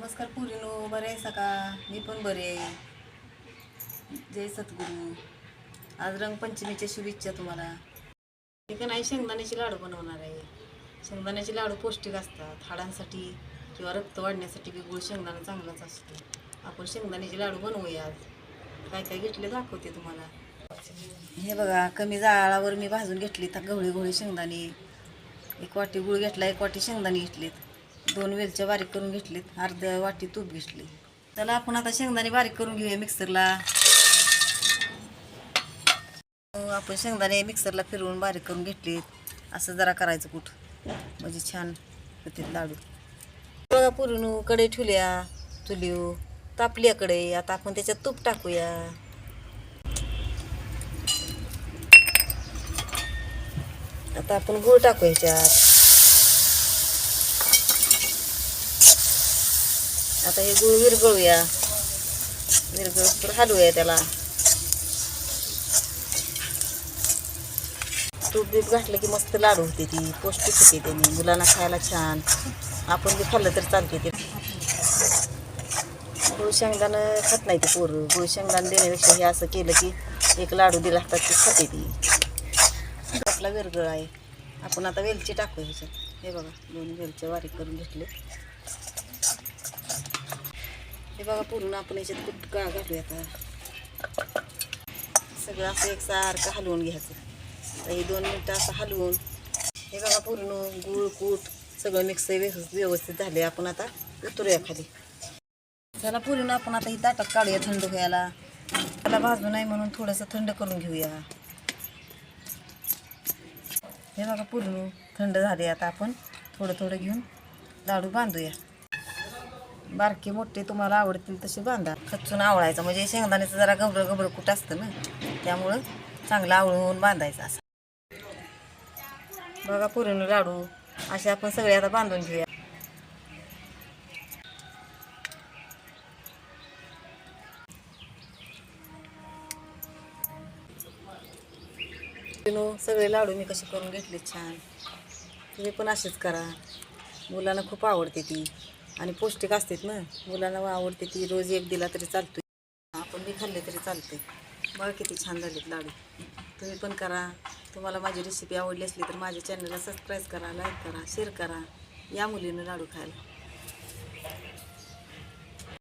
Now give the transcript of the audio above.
नमस्कार पुरीनो बरे आहे का मी पण बरे आहे. जय सद्गुरू. आज रंगपंचमीच्या शुभेच्छा तुम्हाला. मी का नाही शेंगदाण्याचे लाडू बनवणार आहे. शेंगदाण्याचे लाडू पौष्टिक असतात. हाडांसाठी किंवा रक्त वाढण्यासाठी बी गुळ शेंगदाणा चांगलाच असतो. आपण शेंगदाण्याचे लाडू बनवूया आज. काय काय घेतले दाखवते तुम्हाला. हे बघा कमी जाळावर मी भाजून घेतली तर गवळी गवळी शेंगदाणे. एक वाटी गुळ घेतला एक वाटी शेंगदाणे घेतलीत. दोन वेलच्या बारीक करून घेतलीत अर्ध वाटी तूप घेतली. चला आपण आता शेंगदाणे बारीक करून घेऊया मिक्सरला. आपण शेंगदाणे मिक्सरला फिरवून बारीक करून घेतलीत. असं जरा करायचं कुठ. म्हणजे छान होते लाडू. बघा पुरून कडे ठेवल्या चुलीव तापल्या कडे आता आपण त्याच्यात तूप टाकूया. आता आपण गुळ टाकू ह्याच्यात आता हे गुळ विरगळूया विरगळ हलवूया त्याला. तूप बीप घातलं की मस्त लाडू होते ती. पौष्टिक होते त्याने. मुलांना खायला छान. आपण बी खाल्लं तर चालते ते. गुळ शेंगदाणं खात नाही ते पोरं. गुळ शेंगदाणं देण्यापेक्षा हे असं केलं की एक लाडू दिला असतात ते खाते ती. आपला विरगळ आहे. आपण आता वेलची टाकू ह्याच्यात. हे बघा दोन वेलचे वारीक करून घेतले. हे बघा पूर्ण आपण याच्यात कुठ का घालूया आता. सगळं असं एकसारखं हलवून घ्यायचं. तर हे दोन मिनटं असं हलवून हे बघा पूर्ण गूळ कूट सगळं मिक्स व्यवस्थित व्यवस्थित झाले आपण आता उतरूया खाली. त्याला पूर्ण आपण आता ही ताटात काढूया थंड व्हायला. त्याला भाजू नाही म्हणून थोडंसं थंड करून घेऊया. हे बघा पूर्ण थंड झाले आता आपण. थोडं थोडं घेऊन लाडू बांधूया. बारके मोठे तुम्हाला आवडतील तसे बांधा. खचून आवळायचं. म्हणजे शेंगदाण्याचं जरा गबरं गबरं कुठं असतं ना? त्यामुळं चांगलं आवळून बांधायचं असं. बघा पुरण लाडू. असे आपण सगळे आता बांधून घेऊया. सगळे लाडू मी कसे करून घेतले छान. तुम्ही पण असेच करा. मुलांना खूप आवडते ती. आणि पौष्टिक असतात ना. मुलांना आवडते ती. रोज एक दिला तरी चालतो आपण बी खाल्ले तरी चालते बघा किती छान झालेत लाडू. तुम्ही पण करा. तुम्हाला माझी रेसिपी आवडली असली तर माझ्या चॅनलला सबस्क्राईब करा लाईक करा शेअर करा. या मुलीनं लाडू खायला.